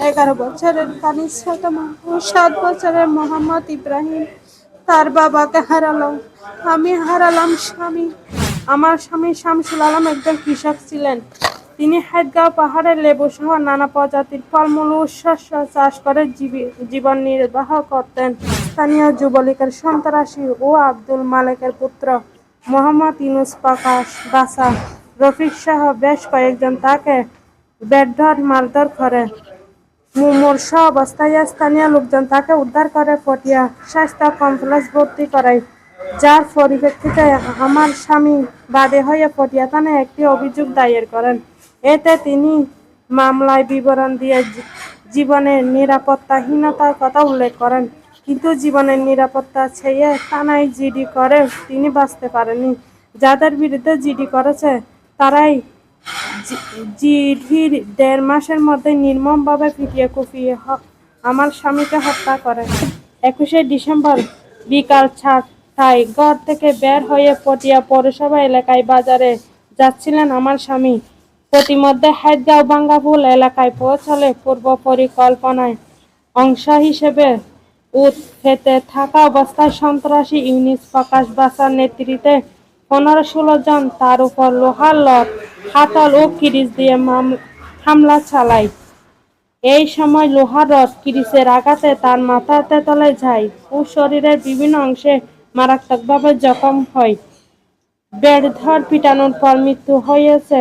এগারো বছরের কানিসাতম ও সাত বছরের মোহাম্মদ ইব্রাহিম, তার বাবাকে হারালাম। আমি হারালাম স্বামী। আমার স্বামী শামসুল আলম একজন কৃষক ছিলেন। তিনি হাইদগাঁও পাহাড়ের লেবু সহ নানা প্রজাতির ফলমূল শস্য চাষ করে জীবি- জীবন নির্বাহ করতেন। স্থানীয় যুবলীগের সন্ত্রাসী ও আব্দুল মালেকের পুত্র মোহাম্মদ ইউনুস প্রকাশ বাসা। রফিক সহ বেশ কয়েকজন তাকে বেডধর মারধর করে। মুমূর্ষ অবস্থায় স্থানীয় লোকজন তাকে উদ্ধার করে পটিয়া স্বাস্থ্য কমপ্লেক্স ভর্তি করায়। যার পরিপ্রেক্ষিতে আমার স্বামী বাদে হয়ে পটিয়া থানায় একটি অভিযোগ দায়ের করেন। এতে তিনি মামলায় বিবরণ দিয়ে জীবনের নিরাপত্তাহীনতার কথা উল্লেখ করেন। কিন্তু জীবনের নিরাপত্তা ছেয়ে থানায় জিডি করে তিনি বাঁচতে পারেনি যাদের বিরুদ্ধে জিডি করেছে, তারাই জিডির দেড় মাসের মধ্যে নির্মমভাবে পিটিয়ে কুপিয়ে আমার স্বামীকে হত্যা করে। একুশে ডিসেম্বর বিকাল চারটায় ঘর থেকে বের হয়ে পটিয়া পৌরসভা এলাকায় বাজারে যাচ্ছিলেন আমার স্বামী। প্রতিমধ্যে হাইদগাঁও বাঙ্গাপুল এলাকায় পৌঁছালে পূর্ব পরিকল্পনায় অংশ হিসেবে উৎপেতে থাকা অবস্থায় সন্ত্রাসী ইউনিস প্রকাশ বাসার নেতৃত্বে পনেরো ষোলো জন তার উপর লোহার লক হাতল ও কিরিচ দিয়ে হামলা চালায়। এই সময় লোহার রড কিরিচের আঘাতে তার মাথা তেতলে যায় ও শরীরের বিভিন্ন অংশে মারাত্মকভাবে জখম হয়। বেড়ধর পিটানোর পর মৃত্যু হয়েছে।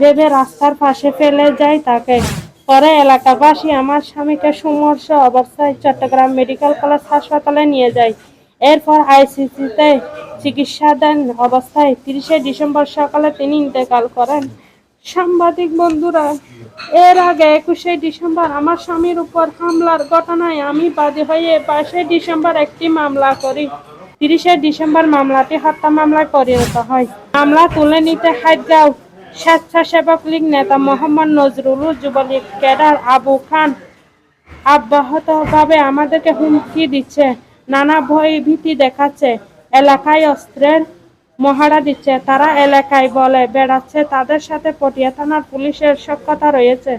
ভেবে রাস্তার পাশে ফেলে যায় তাকে। পরে এলাকাবাসী আমার স্বামীকে সুমর্ষ অবস্থায় চট্টগ্রাম মেডিকেল কলেজ হাসপাতালে নিয়ে যায়। এরপর আইসিসিতে চিকিৎসাধীন অবস্থায় তিরিশে ডিসেম্বর সকালে তিনি ইন্তেকাল করেন। সাংবাদিক বন্ধুরা, এর আগে একুশে ডিসেম্বর আমার স্বামীর উপর হামলার ঘটনায় আমি বাদী হয়ে বাইশে ডিসেম্বর একটি মামলা করি। তিরিশে ডিসেম্বর মামলাটি হত্যা মামলায় পরিণত হয়। মামলা তুলে নিতে হাইদগাঁও স্বেচ্ছাসেবক লীগ নেতা মোহাম্মদ নজরুল যুবলীগ ক্যাডার আবু খান অব্যাহতভাবে আমাদেরকে হুমকি দিচ্ছে, নানা ভয় ভীতি দেখাচ্ছে। এলাকায় অস্ত্রের মহড়া দিচ্ছে। তারা এলাকায় বলে, বেড়াচ্ছে তাদের সাথে পটিয়া থানার পুলিশের সক্ষতা রয়েছে।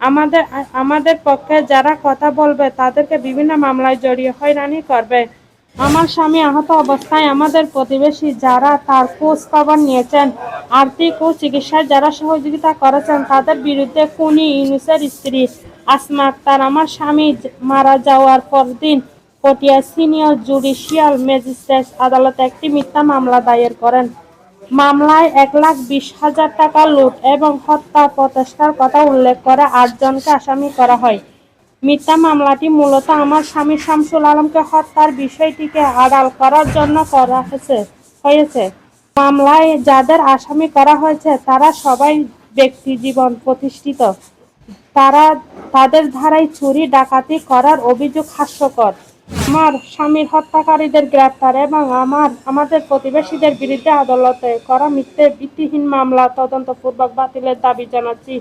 আমাদের আমাদের পক্ষে যারা কথা বলবে, তাদেরকে বিভিন্ন মামলায় জড়িয়ে হয়রানি করবে। আমার স্বামী আহত অবস্থায় আমাদের প্রতিবেশী যারা তার খোঁজ খবর নিয়েছেন আর্থিক ও চিকিৎসায় যারা সহযোগিতা করেছেন, তাদের বিরুদ্ধে খুনি ইউনুসের স্ত্রী আসমা আক্তার আমার স্বামী মারা যাওয়ার পরদিন পটিয়া সিনিয়র জুডিশিয়াল ম্যাজিস্ট্রেট আদালতে একটি মিথ্যা মামলা দায়ের করেন। মামলায় এক লাখ বিশ হাজার টাকা লুট এবং হত্যা প্রচেষ্টার কথা উল্লেখ করে আটজনকে আসামি করা হয়। মিথ্যা মামলাটি মূলত আমার স্বামী শামসুল আলমকে হত্যার বিষয়টিকে আড়াল করার জন্য করা হয়েছে হয়েছে। মামলায় যাদের আসামি করা হয়েছে, তারা সবাই ব্যক্তি জীবন প্রতিষ্ঠিত। তারা, তাদের ধারায় চুরি, ডাকাতি করার অভিযোগ হাস্যকর। আমার স্বামীর হত্যাকারীদের গ্রেপ্তার এবং আমার, আমাদের প্রতিবেশীদের বিরুদ্ধে আদালতে করা মিথ্যে ভিত্তিহীন মামলা, তদন্তপূর্বক বাতিলের দাবি জানাচ্ছি।